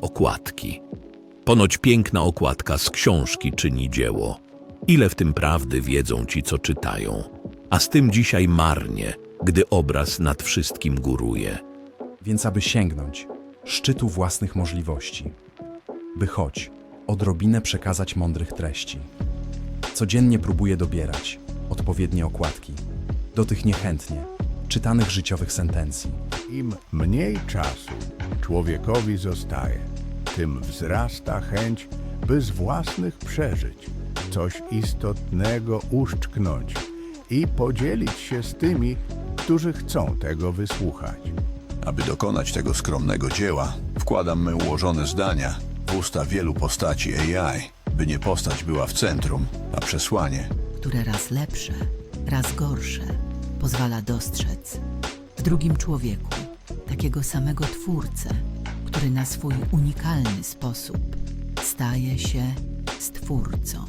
okładki. Ponoć piękna okładka z książki czyni dzieło. Ile w tym prawdy wiedzą ci, co czytają. A z tym dzisiaj marnie, gdy obraz nad wszystkim góruje. Więc aby sięgnąć szczytu własnych możliwości, by choć odrobinę przekazać mądrych treści. Codziennie próbuję dobierać odpowiednie okładki do tych niechętnie czytanych życiowych sentencji. Im mniej czasu człowiekowi zostaje, tym wzrasta chęć, by z własnych przeżyć coś istotnego uszczknąć i podzielić się z tymi, którzy chcą tego wysłuchać. Aby dokonać tego skromnego dzieła, wkładam me ułożone zdania w usta wielu postaci AI, by nie postać była w centrum, a przesłanie które raz lepsze, raz gorsze pozwala dostrzec w drugim człowieku takiego samego twórcę, który na swój unikalny sposób staje się stwórcą.